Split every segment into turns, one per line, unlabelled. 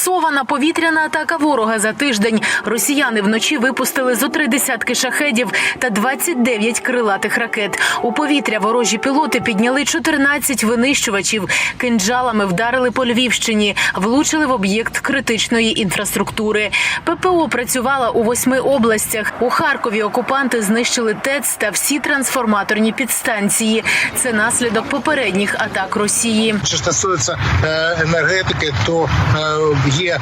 Сована повітряна атака ворога за тиждень. Росіяни вночі випустили зо три десятки шахедів та 29 крилатих ракет. У повітря ворожі пілоти підняли 14 винищувачів. Кинджалами вдарили по Львівщині, влучили в об'єкт критичної інфраструктури. ППО працювала у восьми областях. У Харкові окупанти знищили ТЕЦ та всі трансформаторні підстанції. Це наслідок попередніх атак Росії.
Що стосується е, енергетики, то е, є е,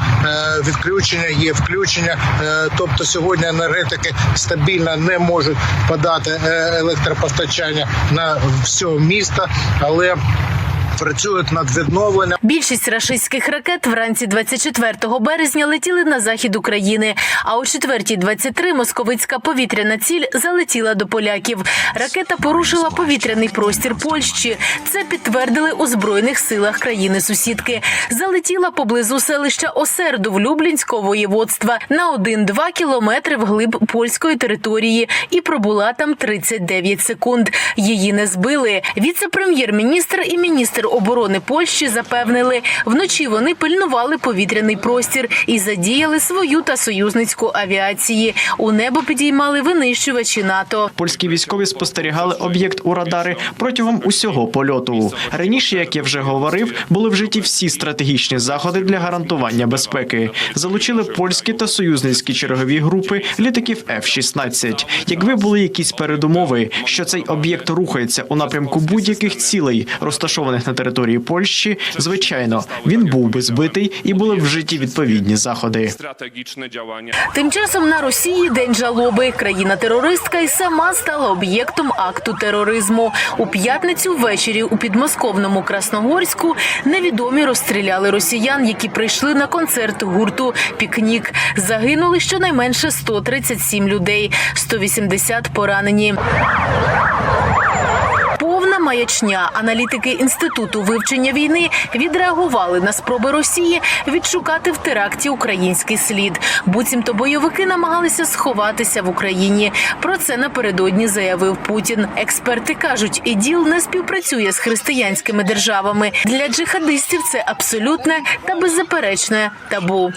відключення, є включення. Е, тобто сьогодні енергетики стабільно не можуть подати е, електропостачання на все місто, але працюють над відновленням.
Більшість рашистських ракет вранці 24 березня летіли на захід України. А о 4.23 московицька повітряна ціль залетіла до поляків. Ракета порушила повітряний простір Польщі. Це підтвердили у збройних силах країни-сусідки. Залетіла поблизу селища Осердов Люблінського воєводства на 1-2 кілометри вглиб польської території і пробула там 39 секунд. Її не збили. Віце-прем'єр-міністр і міністр оборони Польщі запевнили, вночі вони пильнували повітряний простір і задіяли свою та союзницьку авіації. У небо підіймали винищувачі НАТО.
Польські військові спостерігали об'єкт у радари протягом усього польоту. Раніше, як я вже говорив, були вжиті всі стратегічні заходи для гарантування безпеки. Залучили польські та союзницькі чергові групи літаків F-16. Якби були якісь передумови, що цей об'єкт рухається у напрямку будь-яких цілей, розташованих на території Польщі, звичайно, він був би збитий і були б вжиті відповідні заходи.
Тим часом на Росії день жалоби. Країна-терористка і сама стала об'єктом акту тероризму. У п'ятницю ввечері у підмосковному Красногорську невідомі розстріляли росіян, які прийшли на концерт гурту Пікнік. Загинули щонайменше 137 людей, 180 поранені. Маячня. Аналітики інституту вивчення війни відреагували на спроби Росії відшукати в теракті український слід. Буцімто бойовики намагалися сховатися в Україні. Про це напередодні заявив Путін. Експерти кажуть, іділ не співпрацює з християнськими державами. Для джихадистів це абсолютне та беззаперечне табу.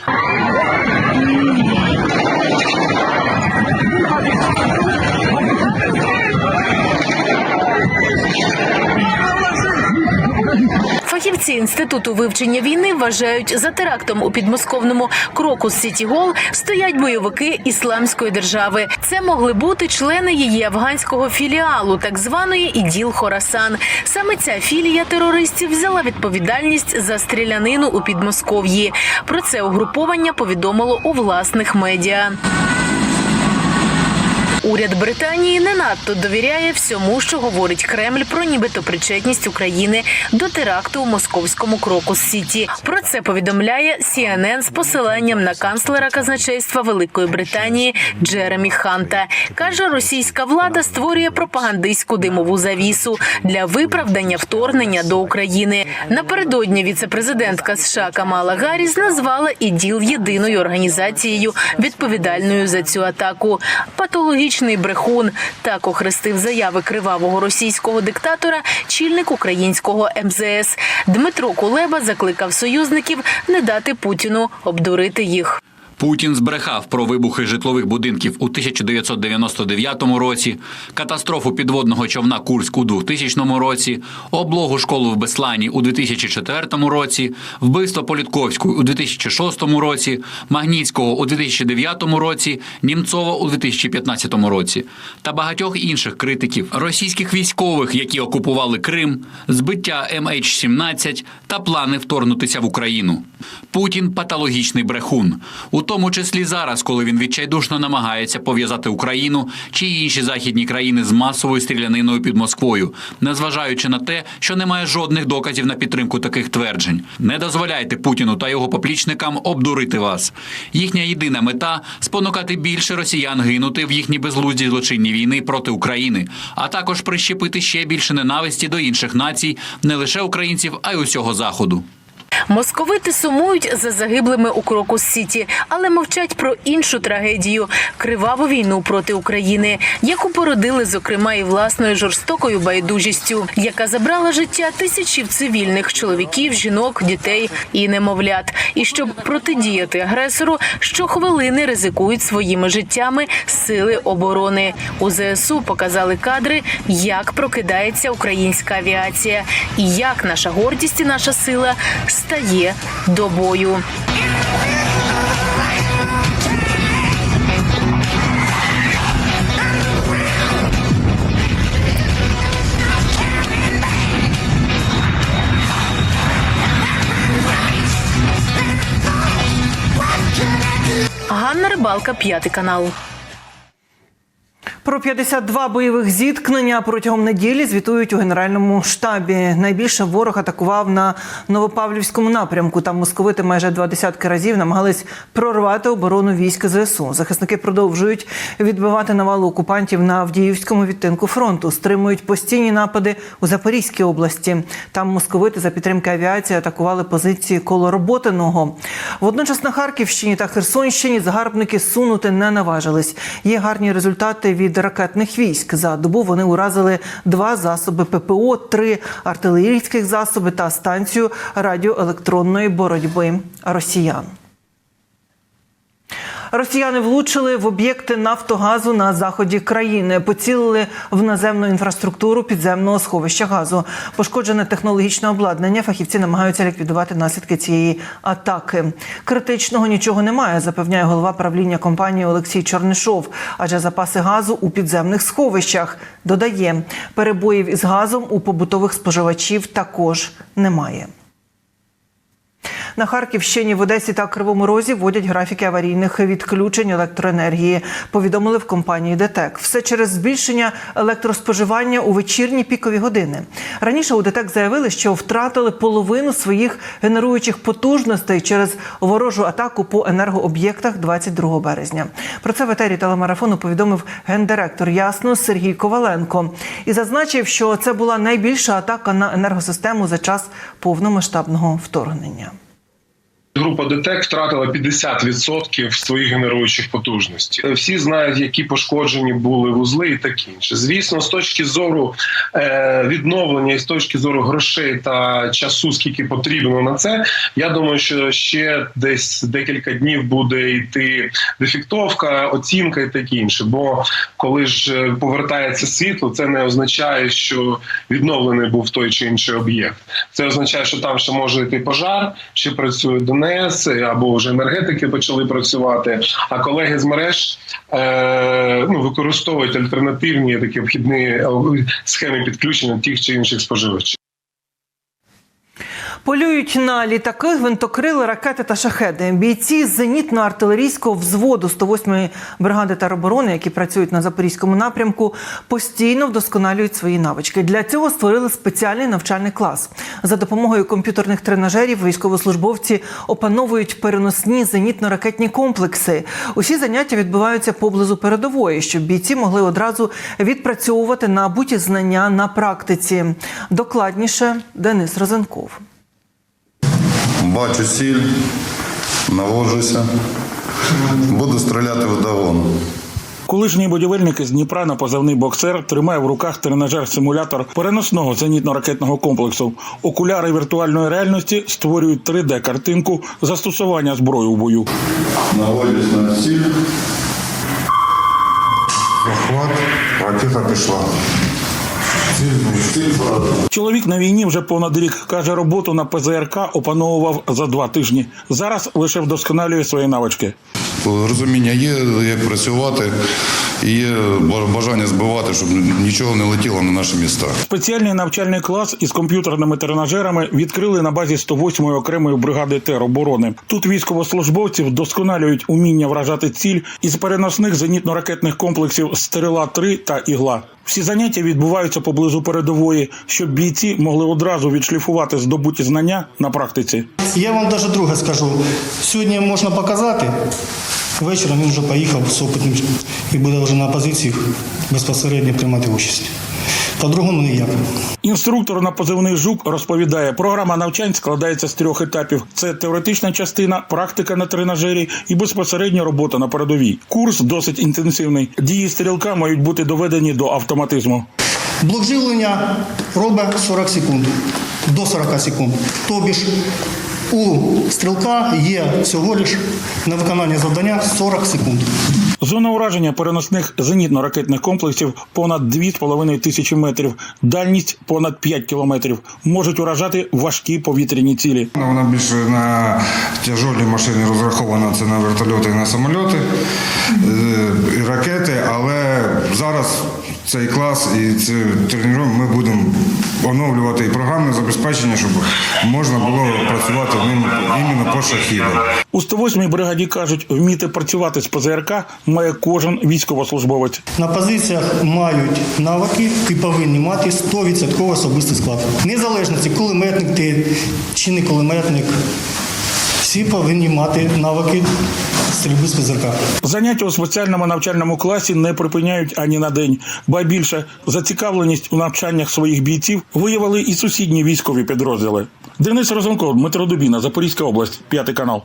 Фахівці інституту вивчення війни вважають, за терактом у підмосковному Крокус Сіті Гол стоять бойовики ісламської держави. Це могли бути члени її афганського філіалу, так званої іділ Хорасан. Саме ця філія терористів взяла відповідальність за стрілянину у Підмосков'ї. Про це угруповання повідомило у власних медіа. Уряд Британії не надто довіряє всьому, що говорить Кремль про нібито причетність України до теракту у московському Крокус Сіті. Про це повідомляє CNN з посиланням на канцлера казначейства Великої Британії Джеремі Ханта. каже, російська влада створює пропагандистську димову завісу для виправдання вторгнення до України. Напередодні віцепрезидентка США Камала Гарріс назвала іділ єдиною організацією відповідальною за цю атаку. Патологічний брехун так охрестив заяви кривавого російського диктатора чільник українського МЗС. Дмитро Кулеба закликав союзників не дати Путіну обдурити їх.
Путін збрехав про вибухи житлових будинків у 1999 році, катастрофу підводного човна Курськ у 2000 році, облогу школу в Беслані у 2004 році, вбивство Політковської у 2006 році, Магнітського у 2009 році, Німцова у 2015 році та багатьох інших критиків російських військових, які окупували Крим, збиття MH17 та плани вторгнутися в Україну. Путін патологічний брехун, у тому числі зараз, коли він відчайдушно намагається пов'язати Україну чи інші західні країни з масовою стріляниною під Москвою, незважаючи на те, що немає жодних доказів на підтримку таких тверджень. Не дозволяйте Путіну та його поплічникам обдурити вас. Їхня єдина мета спонукати більше росіян гинути в їхній безглуздій злочинній війни проти України, а також прищепити ще більше ненависті до інших націй, не лише українців, а й усього заходу.
Московити сумують за загиблими у Крокус Сіті, але мовчать про іншу трагедію криваву війну проти України, яку породили, зокрема, і власною жорстокою байдужістю, яка забрала життя тисячів цивільних чоловіків, жінок, дітей і немовлят. І щоб протидіяти агресору, щохвилини ризикують своїми життями сили оборони. У ЗСУ показали кадри, як прокидається українська авіація, і як наша гордість і наша сила стає до бою. Ганна Рибалка, п'ятий канал.
Про 52 бойових зіткнення протягом неділі звітують у генеральному штабі. Найбільше ворог атакував на Новопавлівському напрямку. Там московити майже два десятки разів намагались прорвати оборону військ ЗСУ. Захисники продовжують відбивати навалу окупантів на Авдіївському відтинку фронту. Стримують постійні напади у Запорізькій області. Там московити за підтримки авіації атакували позиції коло Роботиного. Водночас на Харківщині та Херсонщині загарбники сунути не наважились. Є гарні результати від ракетних військ. За добу вони уразили два засоби ППО, три артилерійських засоби та станцію радіоелектронної боротьби росіян. Росіяни влучили в об'єкти Нафтогазу на заході країни, поцілили в наземну інфраструктуру підземного сховища газу. Пошкоджене технологічне обладнання. Фахівці намагаються ліквідувати наслідки цієї атаки. Критичного нічого немає, запевняє голова правління компанії Олексій Чорнишов. Адже запаси газу у підземних сховищах додає перебоїв із газом у побутових споживачів також немає. На Харківщині, в Одесі та Кривому Розі вводять графіки аварійних відключень електроенергії. Повідомили в компанії ДТЕК. Все через збільшення електроспоживання у вечірні пікові години. Раніше у ДТЕК заявили, що втратили половину своїх генеруючих потужностей через ворожу атаку по енергооб'єктах 22 березня. Про це в етері телемарафону повідомив гендиректор Ясно Сергій Коваленко і зазначив, що це була найбільша атака на енергосистему за час повномасштабного вторгнення.
Група ДТЕК втратила 50% своїх генеруючих потужностей. Всі знають, які пошкоджені були вузли і таке інше. Звісно, з точки зору е, відновлення і з точки зору грошей та часу, скільки потрібно на це, я думаю, що ще десь декілька днів буде йти дефектовка, оцінка і таке інше. Бо коли ж е, повертається світло, це не означає, що відновлений був той чи інший об'єкт. Це означає, що там ще може йти пожар, ще працює ДНС або вже енергетики почали працювати. А колеги з мереж е, ну, використовують альтернативні такі обхідні е, схеми підключення тих чи інших споживачів.
Полюють на літаки, гвинтокрили, ракети та шахеди. Бійці зенітно-артилерійського взводу 108-ї бригади тероборони, які працюють на запорізькому напрямку, постійно вдосконалюють свої навички. Для цього створили спеціальний навчальний клас. За допомогою комп'ютерних тренажерів військовослужбовці опановують переносні зенітно-ракетні комплекси. Усі заняття відбуваються поблизу передової, щоб бійці могли одразу відпрацьовувати набуті знання на практиці. Докладніше Денис Розенков.
Бачу ціль, наводжуся. Буду стріляти вдогону.
Колишній будівельник із Дніпра на позивний боксер тримає в руках тренажер-симулятор переносного зенітно-ракетного комплексу. Окуляри віртуальної реальності створюють 3D-картинку застосування зброї у бою.
Наводюсь на ціль.
Захват, ракета пішла.
Чоловік на війні вже понад рік каже, роботу на ПЗРК опановував за два тижні. Зараз лише вдосконалює свої навички.
Розуміння є, як працювати, і є бажання збивати, щоб нічого не летіло на наші міста.
Спеціальний навчальний клас із комп'ютерними тренажерами відкрили на базі 108-ї окремої бригади тероборони. Тут військовослужбовці вдосконалюють уміння вражати ціль із переносних зенітно-ракетних комплексів Стріла 3 та Ігла. Всі заняття відбуваються поблизу передової, щоб бійці могли одразу відшліфувати здобуті знання на практиці.
Я вам навіть друге скажу. Сьогодні можна показати. Вечором він вже поїхав з опитним і буде вже на позиціях безпосередньо приймати участь. По-другому ніяк.
Інструктор на позивний жук розповідає, програма навчань складається з трьох етапів: це теоретична частина, практика на тренажері і безпосередня робота на передовій. Курс досить інтенсивний. Дії стрілка мають бути доведені до автоматизму.
Блок живлення робить 40 секунд, до 40 секунд. Тобі ж у стрілка є всього лиш на виконання завдання 40 секунд.
Зона ураження переносних зенітно-ракетних комплексів понад 2,5 тисячі метрів, дальність понад 5 кілометрів. Можуть уражати важкі повітряні цілі.
Вона більше на тяжолі машини розрахована, це на вертольоти і на самольоти е, і ракети, але зараз цей клас і це тренування ми будемо оновлювати і програмне забезпечення, щоб можна було працювати ним іменно по шахідам.
У 108-й бригаді кажуть, вміти працювати з ПЗРК має кожен військовослужбовець.
На позиціях мають навики і повинні мати 100% особистий склад. Незалежності, кулеметник ти чи не кулеметник, всі повинні мати навики стрільби з ПЗРК.
Заняття у спеціальному навчальному класі не припиняють ані на день, ба більше зацікавленість у навчаннях своїх бійців виявили і сусідні військові підрозділи. Денис Розумков, Дмитро Дубіна, Запорізька область, п'ятий канал.